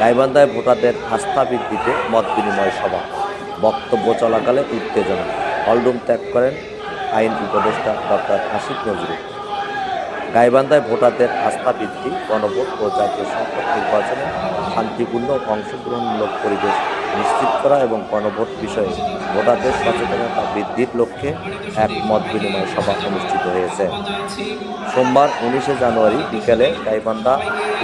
গাইবান্ধায় ভোটারদের আস্থা বৃদ্ধিতে মত বিনিময় সভা। বক্তব্য চলাকালে উত্তেজনা। হলরুম ত্যাগ করেন আইন উপদেষ্টা ডক্টর আশিফ নজরুল। গাইবান্ধায় ভোটারদের আস্থা বৃদ্ধি, গণভোট ও জাতীয় সংসদ নির্বাচনে শান্তিপূর্ণ অংশগ্রহণমূলক পরিবেশ নিশ্চিত করা এবং গণভোট বিষয়ে ভোটারদের সচেতনতা বৃদ্ধির লক্ষ্যে এক মত বিনিময় সভা অনুষ্ঠিত হয়েছে। সোমবার উনিশে জানুয়ারি বিকেলে গাইবান্ধা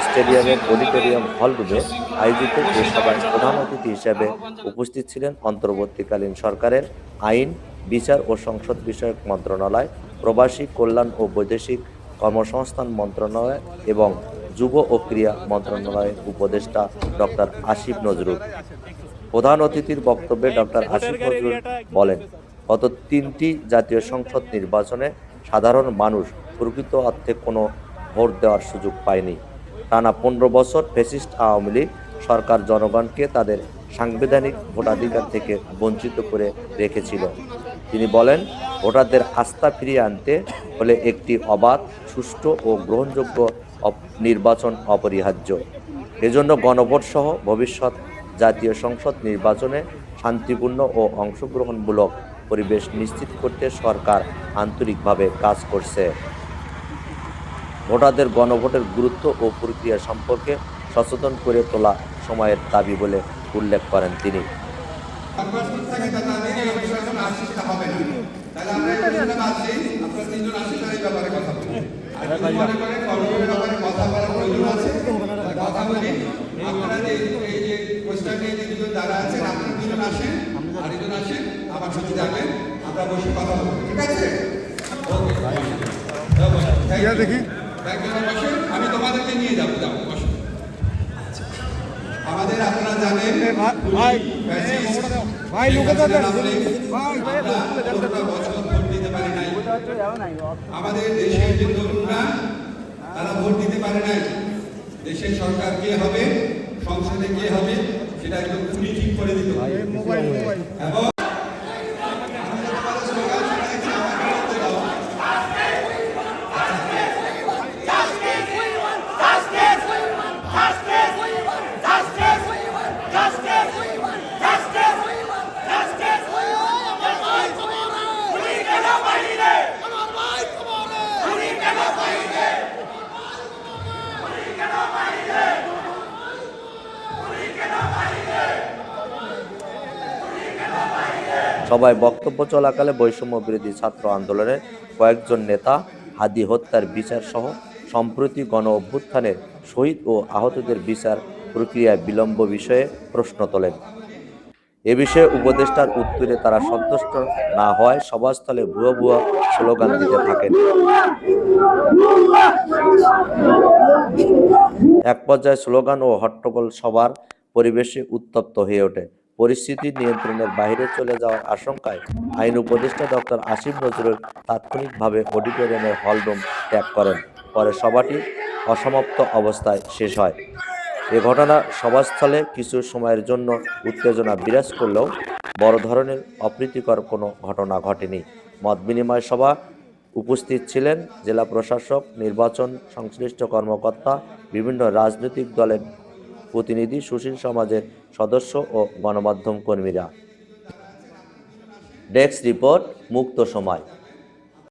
স্টেডিয়ামের অডিটোরিয়াম হল রুমে আয়োজিত এই সভায় প্রধান অতিথি হিসেবে উপস্থিত ছিলেন অন্তর্বর্তীকালীন সরকারের আইন, বিচার ও সংসদ বিষয়ক মন্ত্রণালয়, প্রবাসী কল্যাণ ও বৈদেশিক কর্মসংস্থান মন্ত্রণালয় এবং যুব ও ক্রীড়া মন্ত্রণালয়ের উপদেষ্টা ডক্টর আসিফ নজরুল। প্রধান অতিথির বক্তব্যে ডক্টর আসিফ নজরুল বলেন, গত তিনটি জাতীয় সংসদ নির্বাচনে সাধারণ মানুষ প্রকৃত অর্থে কোনো ভোট দেওয়ার সুযোগ পায়নি। টানা পনেরো বছর ফেসিস্ট আওয়ামী লীগ সরকার জনগণকে তাদের সাংবিধানিক ভোটাধিকার থেকে বঞ্চিত করে রেখেছিল। তিনি বলেন, ভোটারদের আস্থা ফিরিয়ে আনতে হলে একটি অবাধ, সুষ্ঠু ও গ্রহণযোগ্য নির্বাচন অপরিহার্য। এজন্য গণভোট সহ ভবিষ্যৎ জাতীয় সংসদ নির্বাচনে শান্তিপূর্ণ ও অংশগ্রহণমূলক পরিবেশ নিশ্চিত করতে সরকার আন্তরিকভাবে কাজ করছে। ভোটারদের গণভোটের গুরুত্ব ও প্রক্রিয়া সম্পর্কে সচেতন করে তোলা সময়ের দাবি বলে উল্লেখ করেন তিনি। কথা বলি আপনারা যে এই যে কোয়েশ্চেন নিয়ে যে দুজন যারা আছেন আপনারা দুজন আসেন আর দুজন আসেন আমার সাথে যাবেন আমরা বসে কথা বলব ঠিক আছে? দেখি। আমি তোমাদেরকে নিয়ে যাব যাব বসুন আমাদের আপনারা জানেন ভাই ভাই লোকে আমাদের দেশের যে তরুণরা তারা ভোট দিতে পারে নাই। দেশের সরকার কে হবে? সংসদে কে হবে? সেটা একদম খুনি ঠিক করে দিতে হবে মোবাইল মোবাইল। এবং সবাই বক্তব্য চলাকালে বৈষম্য বিরোধী ছাত্র আন্দোলনের কয়েকজন নেতা, হাদি হত্যার বিচার সহ সম্প্রতি গণ অভ্যুত্থানের শহীদ ও আহতদের বিচার প্রক্রিয়ায় বিলম্ব বিষয়ে প্রশ্ন তোলেন। এ বিষয়ে উপদেষ্টার উত্তরে তারা সন্তুষ্ট না হওয়ায় সভাস্থলে ভুয়া ভুয়া স্লোগান দিতে থাকেন। এক পর্যায়ে স্লোগান ও হট্টগোল সবার পরিবেশে উত্তপ্ত হয়ে ওঠে। পরিস্থিতি নিয়ন্ত্রণের বাইরে চলে যাওয়ার আশঙ্কায় আইন উপদেষ্টা ডক্টর আসিফ নজরুল তাৎক্ষণিকভাবে অডিটোরিয়ামের হলরুম ত্যাগ করেন। পরে সভাটি অসমাপ্ত অবস্থায় শেষ হয়। এ ঘটনা সভাস্থলে কিছু সময়ের জন্য উত্তেজনা বিরাজ করলেও বড় ধরনের অপ্রীতিকর কোনো ঘটনা ঘটেনি। মত বিনিময় সভা উপস্থিত ছিলেন জেলা প্রশাসক, নির্বাচন সংশ্লিষ্ট কর্মকর্তা, বিভিন্ন রাজনৈতিক দলের প্রতিনিধি সুশীল সমাজের সদস্য ও গণমাধ্যম কর্মীরা। ডেস্ক রিপোর্ট মুক্ত সময়।